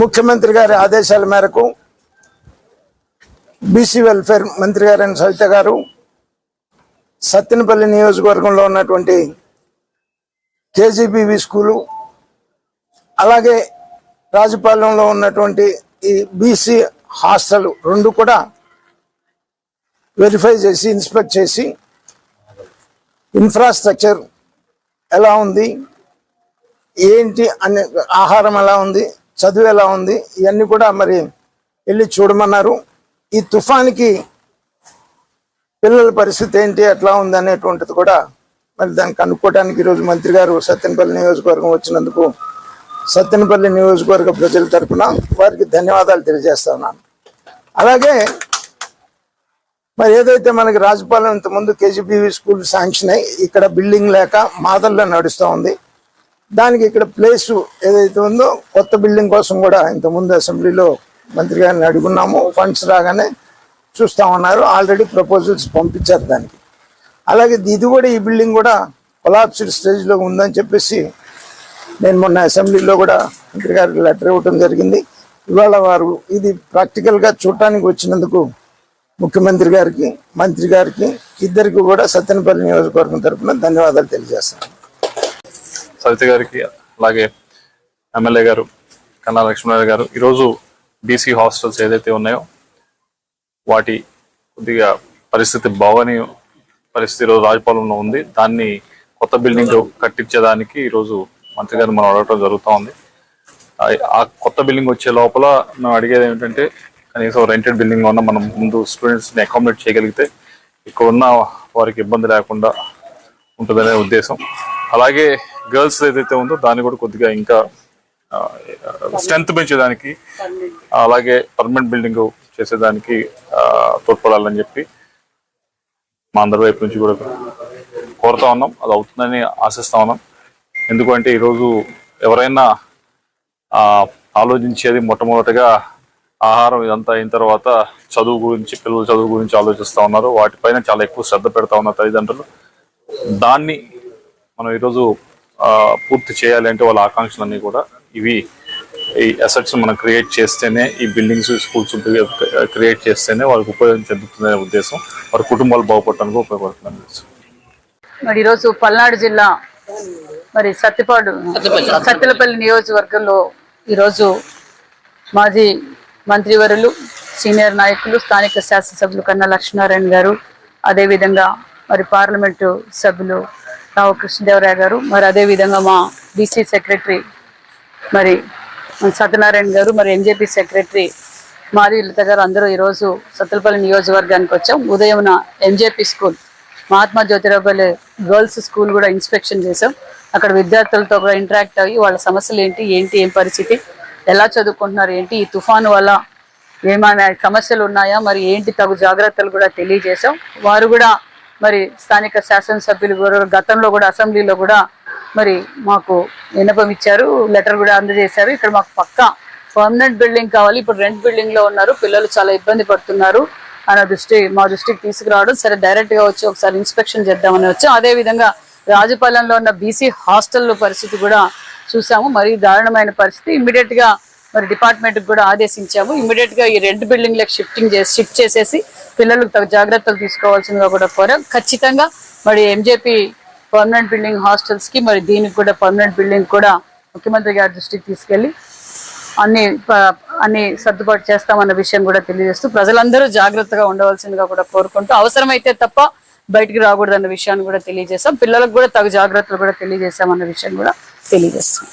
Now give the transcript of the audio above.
ముఖ్యమంత్రి గారి ఆదేశాల మేరకు బీసీ వెల్ఫేర్ మంత్రి గారైన సవిత గారు సత్తెనపల్లి నియోజకవర్గంలో ఉన్నటువంటి కేజీబీవి స్కూలు అలాగే రాజపాలెంలో ఉన్నటువంటి ఈ బీసీ హాస్టల్ రెండు కూడా వెరిఫై చేసి ఇన్స్పెక్ట్ చేసి ఇన్ఫ్రాస్ట్రక్చర్ ఎలా ఉంది ఏంటి అనే ఆహారం ఎలా ఉంది? చదువు ఎలా ఉంది? ఇవన్నీ కూడా మరి వెళ్ళి చూడమన్నారు. ఈ తుఫాన్కి పిల్లల పరిస్థితి ఏంటి? ఎట్లా ఉంది? అనేటువంటిది కూడా మరి దాన్ని కనుక్కోవడానికి ఈరోజు మంత్రి గారు సత్తెనపల్లి నియోజకవర్గం వచ్చినందుకు సత్తెనపల్లి నియోజకవర్గ ప్రజల తరపున వారికి ధన్యవాదాలు తెలియజేస్తున్నాను అలాగే మరి ఏదైతే మనకి రాజపాలెం ఇంత ముందు కేజీబీవీ స్కూల్ శాంక్షన్ అయ్యి ఇక్కడ బిల్డింగ్ లేక మాదల్లో నడుస్తూ ఉంది. దానికి ఇక్కడ ప్లేస్ ఏదైతే ఉందో కొత్త బిల్డింగ్ కోసం కూడా ఇంత ముందు అసెంబ్లీలో మంత్రి గారిని అడుగున్నాము. ఫండ్స్ రాగానే చూస్తామన్నారు ఆల్రెడీ ప్రపోజల్స్ పంపించారు దానికి. అలాగే ఇది కూడా ఈ బిల్డింగ్ కూడా కొలాప్స్డ్ స్టేజ్లో ఉందని చెప్పేసి నేను మొన్న అసెంబ్లీలో కూడా మంత్రి గారికి లెటర్ ఇవ్వటం జరిగింది. ఇవాళ వారు ఇది ప్రాక్టికల్గా చూడటానికి వచ్చినందుకు ముఖ్యమంత్రి గారికి మంత్రి గారికి ఇద్దరికి కూడా సత్యనపల్లి నియోజకవర్గం తరపున ధన్యవాదాలు తెలియజేస్తున్నాను. సవిత గారికి అలాగే ఎమ్మెల్యే గారు కన్నా లక్ష్మీనారాయణ గారు ఈరోజు బీసీ హాస్టల్స్ ఏదైతే ఉన్నాయో వాటి కొద్దిగా పరిస్థితి బాగోని పరిస్థితి ఈరోజు రాజపాలెంలో ఉంది. దాన్ని కొత్త బిల్డింగ్ కట్టించేదానికి ఈరోజు మంత్రి గారు మనం అడగటం జరుగుతూ ఉంది. ఆ- ఆ కొత్త బిల్డింగ్ వచ్చే లోపల మేము అడిగేది ఏంటంటే కనీసం రెంటెడ్ బిల్డింగ్ ఉన్న మనం ముందు స్టూడెంట్స్ని అకామిడేట్ చేయగలిగితే ఇక్కడ ఉన్న వారికి ఇబ్బంది లేకుండా ఉంటుందనే ఉద్దేశం. అలాగే గర్ల్స్ ఏదైతే ఉందో దాన్ని కూడా కొద్దిగా ఇంకా స్ట్రెంత్ పెంచేదానికి అలాగే పర్మనెంట్ బిల్డింగ్ చేసేదానికి తోడ్పడాలని చెప్పి మా అందరి వైపు నుంచి కూడా కోరుతా ఉన్నాం. అది అవుతుందని ఆశిస్తా ఉన్నాం. ఎందుకంటే ఈరోజు ఎవరైనా ఆలోచించేది మొట్టమొదటిగా ఆహారం ఇదంతా అయిన తర్వాత చదువు గురించి పిల్లల చదువు గురించి ఆలోచిస్తూ ఉన్నారు. వాటిపైన చాలా ఎక్కువ శ్రద్ధ పెడతా ఉన్నారు తల్లిదండ్రులు. దాన్ని మనం ఈరోజు పూర్తి చేయాలి అంటే వాళ్ళ ఆకాంక్షలన్నీ కూడా ఇవి ఈ అసెట్స్ మనం క్రియేట్ చేస్తేనే ఈ బిల్డింగ్స్ స్కూల్స్ క్రియేట్ చేస్తేనే వాళ్ళకి ఉపయోగం చెందుతుందనే ఉద్దేశం. వారి కుటుంబాలు బాగుపడటానికి ఉపయోగపడుతుందని మరి ఈరోజు పల్నాడు జిల్లా మరి సత్తిపాడు సత్తిలపల్లి నియోజకవర్గంలో ఈరోజు మాజీ మంత్రివరులు సీనియర్ నాయకులు స్థానిక శాసనసభ్యులు కన్నా లక్ష్మీనారాయణ గారు అదేవిధంగా మరి పార్లమెంటు సభ్యులు రావు కృష్ణదేవరాయ గారు మరి అదేవిధంగా మా బీసీ సెక్రటరీ మరి సత్యనారాయణ గారు మరి ఎన్జేపీ సెక్రటరీ మాది లత గారు అందరూ ఈరోజు సత్తలపల్లి నియోజకవర్గానికి వచ్చాం. ఉదయం MJP school Mahatma Jyotiraopalli girls school కూడా ఇన్స్పెక్షన్ చేసాం అక్కడ విద్యార్థులతో కూడా ఇంటరాక్ట్ అయ్యి వాళ్ళ సమస్యలు ఏంటి ఏంటి ఏం పరిస్థితి ఎలా చదువుకుంటున్నారు ఏంటి ఈ తుఫాను వల్ల ఏమైనా సమస్యలు ఉన్నాయా మరి ఏంటి తగు జాగ్రత్తలు కూడా తెలియజేశాం. వారు కూడా మరి స్థానిక శాసనసభ్యులు కూడా గతంలో కూడా అసెంబ్లీలో కూడా మరి మాకు విన్నపం ఇచ్చారు లెటర్ కూడా అందజేశారు. ఇక్కడ మాకు పక్కా పర్మనెంట్ బిల్డింగ్ కావాలి. ఇప్పుడు రెంట్ బిల్డింగ్లో ఉన్నారు. పిల్లలు చాలా ఇబ్బంది పడుతున్నారు అన్న దృష్టి మా దృష్టికి తీసుకురావడం. సరే డైరెక్ట్గా వచ్చి ఒకసారి ఇన్స్పెక్షన్ చేద్దామని వచ్చాం అదే విధంగా రాజపాలెంలో ఉన్న బీసీ హాస్టల్ పరిస్థితి కూడా చూసాము. మరీ దారుణమైన పరిస్థితి. ఇమ్మీడియట్గా మరి డిపార్ట్మెంట్ కూడా ఆదేశించాము. ఇమీడియట్గా ఈ రెండు బిల్డింగ్లకు షిఫ్టింగ్ చేసి షిఫ్ట్ చేసేసి పిల్లలకు తగు జాగ్రత్తలు తీసుకోవాల్సిందిగా కూడా కోరాం. ఖచ్చితంగా మరి ఎంజేపీ పర్మనెంట్ బిల్డింగ్ హాస్టల్స్కి మరి దీనికి కూడా పర్మనెంట్ బిల్డింగ్ కూడా ముఖ్యమంత్రి గారి దృష్టికి తీసుకెళ్ళి అన్ని అన్ని సర్దుబాటు చేస్తామన్న విషయం కూడా తెలియజేస్తూ ప్రజలందరూ జాగ్రత్తగా ఉండవలసిందిగా కూడా కోరుకుంటూ అవసరమైతే తప్ప బయటికి రాకూడదన్న విషయాన్ని కూడా తెలియజేస్తాం పిల్లలకు కూడా తగు జాగ్రత్తలు కూడా తెలియజేస్తామన్న విషయం కూడా తెలియజేస్తాం